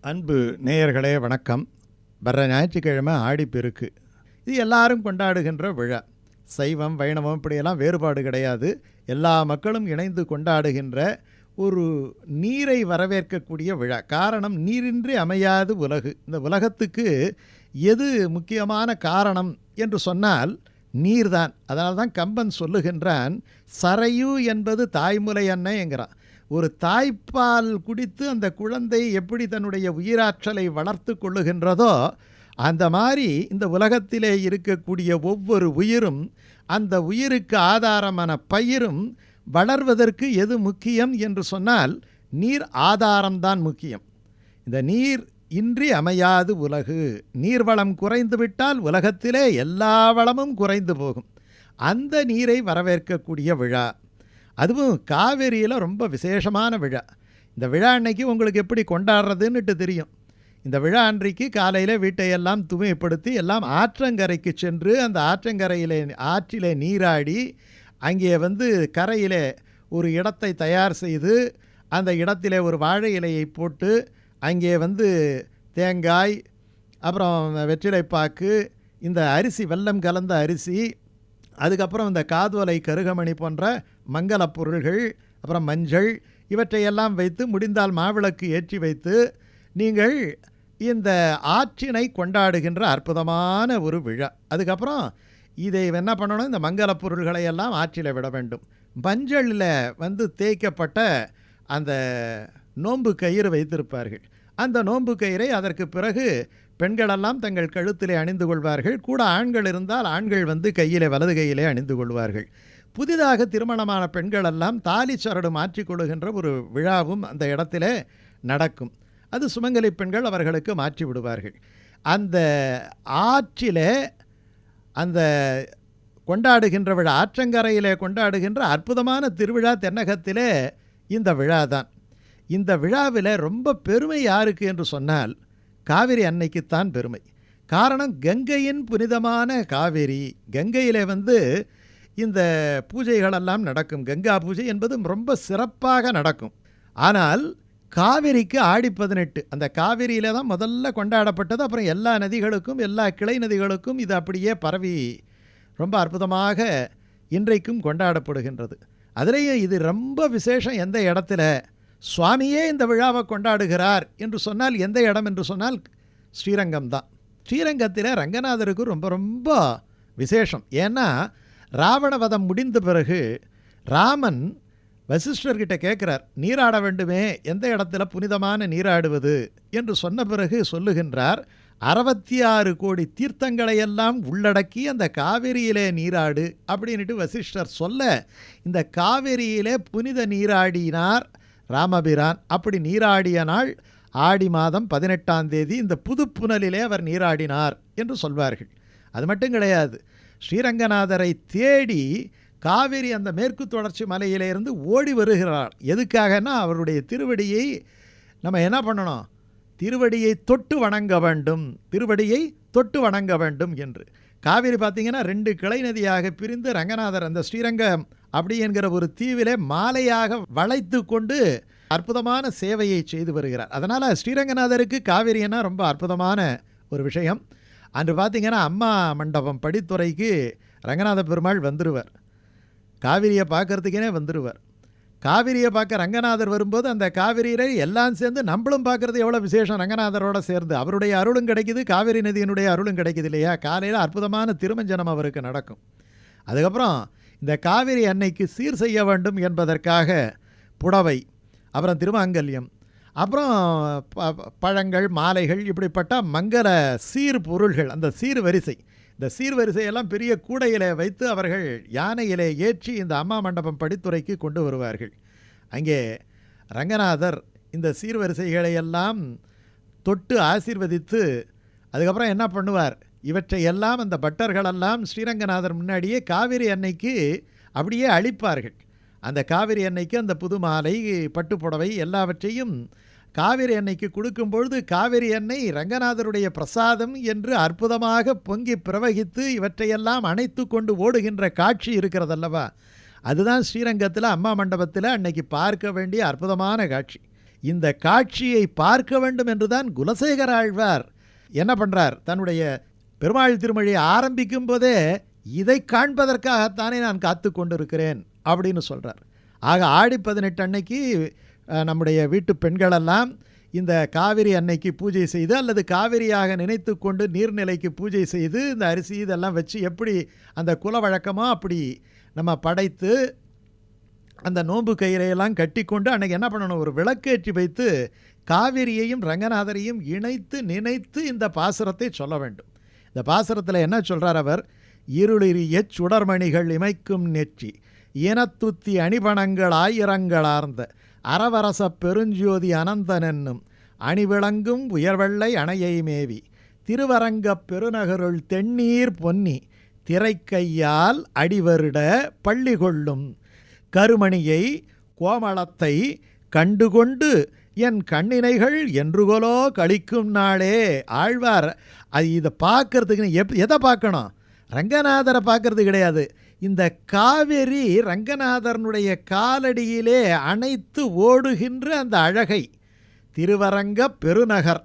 அன்பு நேயர்களே வணக்கம். வர்ற ஞாயிற்றுக்கிழமை ஆடிப்பெருக்கு. இது எல்லாரும் கொண்டாடுகின்ற விழா. சைவம் வைணவம் இப்படியெல்லாம் வேறுபாடு கிடையாது. எல்லா மக்களும் இணைந்து கொண்டாடுகின்ற ஒரு நீரை வரவேற்கக்கூடிய விழா. காரணம் நீரின்றி அமையாது உலகு. இந்த உலகத்துக்கு எது முக்கியமான காரணம் என்று சொன்னால் நீர்தான். அதனால தான் கம்பன் சொல்லுகின்றான் சரையு என்பது தாய்முலை என்கிறான். ஒரு தாய்ப்பால் குடித்து அந்த குழந்தை எப்படி தன்னுடைய உயிராற்றலை வளர்த்து கொள்ளுகின்றதோ அந்த மாதிரி இந்த உலகத்திலே இருக்கக்கூடிய ஒவ்வொரு உயிரும் அந்த உயிருக்கு ஆதாரமான பயிரும் வளர்வதற்கு எது முக்கியம் என்று சொன்னால் நீர் ஆதாரம்தான் முக்கியம். இந்த நீர் இன்றி அமையாது உலகு. நீர்வளம் குறைந்துவிட்டால் உலகத்திலே எல்லா வளமும் குறைந்து போகும். அந்த நீரை வரவேற்கக்கூடிய விழா. அதுவும் காவேரியில் ரொம்ப விசேஷமான விழா. இந்த விழா அன்னைக்கு உங்களுக்கு எப்படி கொண்டாடுறதுன்னுட்டு தெரியும். இந்த விழா அன்றைக்கு காலையில் வீட்டையெல்லாம் தூய்மைப்படுத்தி எல்லாம் ஆற்றங்கரைக்கு சென்று அந்த ஆற்றங்கரையிலே ஆற்றிலே நீராடி அங்கே வந்து கரையிலே ஒரு இடத்தை தயார் செய்து அந்த இடத்திலே ஒரு வாழை இலையை போட்டு அங்கே வந்து தேங்காய் அப்புறம் வெற்றிலைப்பாக்கு இந்த அரிசி வெல்லம் கலந்த அரிசி அதுக்கப்புறம் இந்த காதுவலை கருகமணி போன்ற மங்களப் பொருள்கள் அப்புறம் மஞ்சள் இவற்றையெல்லாம் வைத்து முடிந்தால் மாவிளக்கு ஏற்றி வைத்து நீங்கள் இந்த ஆற்றினை கொண்டாடுகின்ற அற்புதமான ஒரு விழா. அதுக்கப்புறம் இதை என்ன பண்ணணும்? இந்த மங்களப் பொருள்களை எல்லாம் ஆற்றில் விட வேண்டும். மஞ்சளில் வந்து தேய்க்கப்பட்ட அந்த நோன்பு கயிறு வைத்திருப்பார்கள். அந்த நோன்பு கயிறை அதற்கு பிறகு பெண்களெல்லாம் தங்கள் கழுத்திலே அணிந்து கொள்வார்கள். கூட ஆண்கள் இருந்தால் ஆண்கள் வந்து கையிலே வலது கையிலே அணிந்து கொள்வார்கள். புதிதாக திருமணமான பெண்களெல்லாம் தாலி சரடு மாற்றிக்கொள்ளுகின்ற ஒரு விழாவும் அந்த இடத்திலே நடக்கும். அது சுமங்கலி பெண்கள் அவர்களுக்கு மாற்றி விடுவார்கள். அந்த ஆற்றிலே அந்த கொண்டாடுகின்ற விழா ஆற்றங்கரையிலே கொண்டாடுகின்ற அற்புதமான திருவிழா தென்னகத்திலே இந்த விழா தான் இந்த விழாவில் ரொம்ப பெருமை யாருக்கு என்று சொன்னால் காவிரி அன்னைக்குத்தான் பெருமை. காரணம் கங்கையின் புனிதமான காவேரி. கங்கையிலே வந்து இந்த பூஜைகளெல்லாம் நடக்கும். கங்கா பூஜை என்பது ரொம்ப சிறப்பாக நடக்கும். ஆனால் காவிரிக்கு ஆடி பதினெட்டு. அந்த காவிரியில் தான் முதல்ல கொண்டாடப்பட்டது. அப்புறம் எல்லா நதிகளுக்கும் எல்லா கிளை நதிகளுக்கும் இது அப்படியே பரவி ரொம்ப அற்புதமாக இன்றைக்கும் கொண்டாடப்படுகின்றது. அதுலேயும் இது ரொம்ப விசேஷம். எந்த இடத்துல? சுவாமியே இந்த விழாவை கொண்டாடுகிறார் என்று சொன்னால் எந்த இடம் என்று சொன்னால் ஸ்ரீரங்கம் தான் ஸ்ரீரங்கத்தில் ரங்கநாதருக்கு ரொம்ப ரொம்ப விசேஷம். ஏன்னா ராவணவதம் முடிந்த பிறகு ராமன் வசிஷ்டர்கிட்ட கேட்குறார் நீராட வேண்டுமே எந்த இடத்துல புனிதமான நீராடுவது? என்று சொன்ன பிறகு சொல்லுகின்றார் அறுபத்தி ஆறு கோடி தீர்த்தங்களையெல்லாம் உள்ளடக்கி அந்த காவிரியிலே நீராடு அப்படின்ட்டு வசிஷ்டர் சொல்ல இந்த காவிரியிலே புனித நீராடினார் ராமபிரான் அப்படி நீராடிய நாள் ஆடி மாதம் பதினெட்டாம் தேதி இந்த புதுப்புனலிலே அவர் நீராடினார் என்று சொல்வார்கள். அது மட்டும் கிடையாது ஸ்ரீரங்கநாதரை தேடி காவிரி அந்த மேற்கு தொடர்ச்சி மலையிலிருந்து ஓடி வருகிறார். எதுக்காகனா அவருடைய திருவடியை நம்ம என்ன பண்ணணும்? திருவடியை தொட்டு வணங்க வேண்டும். திருவடியை தொட்டு வணங்க வேண்டும் என்று. காவிரி பார்த்திங்கன்னா ரெண்டு கிளை நதியாக பிரிந்து ரங்கநாதர் அந்த ஸ்ரீரங்கம் அப்படி என்கிற ஒரு தீவிலே மாலையாக வளைத்து கொண்டு அற்புதமான சேவையை செய்து வருகிறார். அதனால் ஸ்ரீரங்கநாதருக்கு காவிரின்னா ரொம்ப அற்புதமான ஒரு விஷயம். அன்று பார்த்திங்கன்னா அம்மா மண்டபம் படித்துறைக்கு ரங்கநாத பெருமாள் வந்துடுவார் காவிரியை பார்க்குறதுக்கே வந்துடுவார் காவிரியை பார்க்க ரங்கநாதர் வரும்போது அந்த காவிரியை எல்லாம் சேர்ந்து நம்மளும் பார்க்குறது எவ்வளோ விசேஷம் ரங்கநாதரோட சேர்ந்து. அவருடைய அருளும் கிடைக்குது காவிரி நதியினுடைய அருளும் கிடைக்குது இல்லையா? காலையில் அற்புதமான திருமஞ்சனம் அவருக்கு நடக்கும். அதுக்கப்புறம் இந்த காவிரி அன்னைக்கு சீர் செய்ய வேண்டும் என்பதற்காக புடவை அப்புறம் திருமாங்கல்யம் அப்புறம் பழங்கள் மாலைகள் இப்படிப்பட்ட மங்கள சீர் பொருள்கள் அந்த சீர் வரிசை இந்த சீர்வரிசையெல்லாம் பெரிய கூடையிலே வைத்து அவர்கள் யானையிலே ஏற்றி இந்த அம்மா மண்டபம் படித்துறைக்கு கொண்டு வருவார்கள். அங்கே ரங்கநாதர் இந்த சீர்வரிசைகளையெல்லாம் தொட்டு ஆசீர்வதித்து அதுக்கப்புறம் என்ன பண்ணுவார்? இவற்றை எல்லாம் அந்த பட்டர்களெல்லாம் ஸ்ரீரங்கநாதர் முன்னாடியே காவிரி அன்னைக்கு அப்படியே அழிப்பார்கள். அந்த காவிரி அன்னைக்கு அந்த புது மாலை பட்டுப்புடவை எல்லாவற்றையும் காவிரி அன்னைக்கு கொடுக்கும் பொழுது காவிரி அன்னை ரங்கநாதருடைய பிரசாதம் என்று அற்புதமாக பொங்கி பிரவகித்து இவற்றையெல்லாம் அணைத்து கொண்டு ஓடுகின்ற காட்சி இருக்கிறதல்லவா? அதுதான் ஸ்ரீரங்கத்தில் அம்மா மண்டபத்தில் அன்னைக்கு பார்க்க வேண்டிய அற்புதமான காட்சி. இந்த காட்சியை பார்க்க வேண்டும் என்றுதான் குலசேகர ஆழ்வார் என்ன பண்ணுறார் தன்னுடைய பெருமாள் திருமொழியை ஆரம்பிக்கும் போதே இதை காண்பதற்காகத்தானே நான் காத்து கொண்டிருக்கிறேன் அப்படின்னு சொல்கிறார் ஆக ஆடி பதினெட்டு அன்னைக்கு நம்முடைய வீட்டு பெண்களெல்லாம் இந்த காவிரி அன்னைக்கு பூஜை செய்து அல்லது காவிரியாக நினைத்து கொண்டு நீர்நிலைக்கு பூஜை செய்து இந்த அரிசி இதெல்லாம் வச்சு எப்படி அந்த குல வழக்கமாக அப்படி நம்ம படைத்து அந்த நோன்பு கயிறையெல்லாம் கட்டி கொண்டு அன்னைக்கு என்ன பண்ணணும்? ஒரு விளக்கேற்றி வைத்து காவிரியையும் ரங்கநாதரையும் இணைத்து நினைத்து இந்த பாசுரத்தை சொல்ல வேண்டும். இந்த பாசுரத்தில் என்ன சொல்கிறார் அவர்? இருளிரிய சுடர்மணிகள் இமைக்கும் நெற்றி இனத்துத்தி அணிபணங்கள் ஆயிரங்களார்ந்த அரவரச பெருஞ்சோதி அனந்தனென்னும் அணிவிளங்கும் உயர்வெள்ளை அணையை மேவி திருவரங்கப் பெருநகருள் தென்னீர் பொன்னி திரைக்கையால் அடிவருட பள்ளி கொள்ளும். கருமணியை கோமளத்தை கண்டுகொண்டு என் கண்ணினைகள் என்றுகொலோ கழிக்கும் நாளே ஆழ்வார். அது இதை பார்க்கறதுக்கு எப் எதை பார்க்கணும்? ரங்கநாதரை பார்க்கறது கிடையாது. இந்த காவேரி ரங்கநாதரனுடைய காலடியிலே அணைத்து ஓடுகின்ற அந்த அழகை. திருவரங்க பெருநகர்.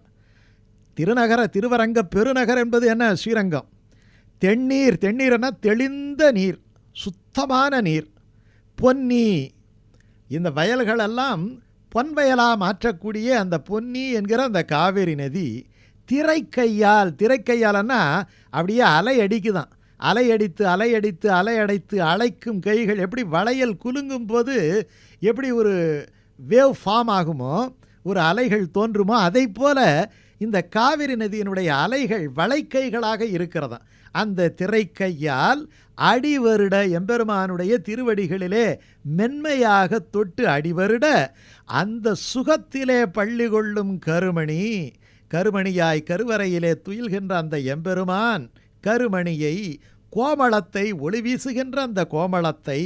திருநகர திருவரங்க பெருநகர் என்பது என்ன? ஸ்ரீரங்கம். தென்னீர் தென்னீர்னா தெளிந்த நீர் சுத்தமான நீர் பொன்னி. இந்த வயல்களெல்லாம் பொன்வயலாக மாற்றக்கூடிய அந்த பொன்னி என்கிற அந்த காவேரி நதி திரைக்கையால் திரைக்கையாலன்னா அப்படியே அலை அடிக்குதான். அலையடித்து அலையடித்து அலை அடைத்து அலைக்கும் கைகள் எப்படி வளையல் குலுங்கும் போது எப்படி ஒரு வேவ் ஃபார்ம் ஆகுமோ ஒரு அலைகள் தோன்றுமோ அதை போல இந்த காவிரி நதியினுடைய அலைகள் வளைக்கைகளாக இருக்கிறதா? அந்த திரைக்கையால் அடிவருட எம்பெருமானுடைய திருவடிகளிலே மென்மையாக தொட்டு அடிவருட அந்த சுகத்திலே பள்ளி கொள்ளும் கருமணி கருமணியாய் கருவறையிலே துயில்கின்ற அந்த எம்பெருமான் கருமணியை கோமளத்தை ஒளி வீசுகின்ற அந்த கோமளத்தை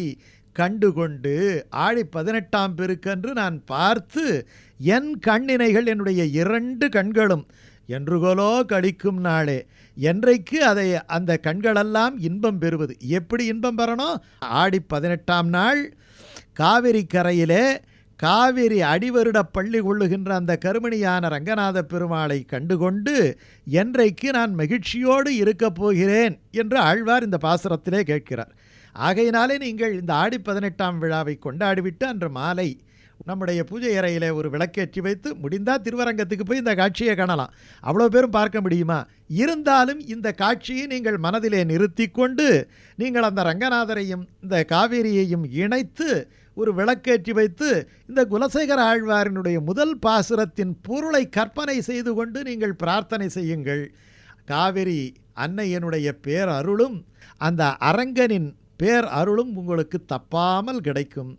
கண்டுகொண்டு ஆடி பதினெட்டாம் பெருக்கன்று நான் பார்த்து என் கண்ணினைகள் என்னுடைய இரண்டு கண்களும் என்றுகோலோ கழிக்கும் நாளே. என்றைக்கு அதை அந்த கண்களெல்லாம் இன்பம் பெறுவது? எப்படி இன்பம் பெறணும்? ஆடி பதினெட்டாம் நாள் காவிரி கரையிலே காவிரி அடிவருட பள்ளி கொள்ளுகின்ற அந்த கருமணியான ரங்கநாத பெருமாளை கண்டுகொண்டு என்றைக்கு நான் மகிழ்ச்சியோடு இருக்கப் போகிறேன் என்று ஆழ்வார் இந்த பாசுரத்திலே கேட்கிறார். ஆகையினாலே நீங்கள் இந்த ஆடி பதினெட்டாம் விழாவை கொண்டாடிவிட்டு அன்று மாலை நம்முடைய பூஜை அறையில் ஒரு விளக்கேற்றி வைத்து முடிந்தால் திருவரங்கத்துக்கு போய் இந்த காட்சியை காணலாம். அவ்வளோ பேரும் பார்க்க முடியுமா? இருந்தாலும் இந்த காட்சியை நீங்கள் மனதிலே நிறுத்தி கொண்டு நீங்கள் அந்த ரங்கநாதரையும் இந்த காவேரியையும் இணைத்து ஒரு விளக்கேற்றி வைத்து இந்த குலசேகர ஆழ்வாரினுடைய முதல் பாசுரத்தின் பொருளை கற்பனை செய்து கொண்டு நீங்கள் பிரார்த்தனை செய்யுங்கள். காவிரி அன்னையனுடைய பேர் அருளும் அந்த அரங்கனின் பேர் அருளும் உங்களுக்கு தப்பாமல் கிடைக்கும்.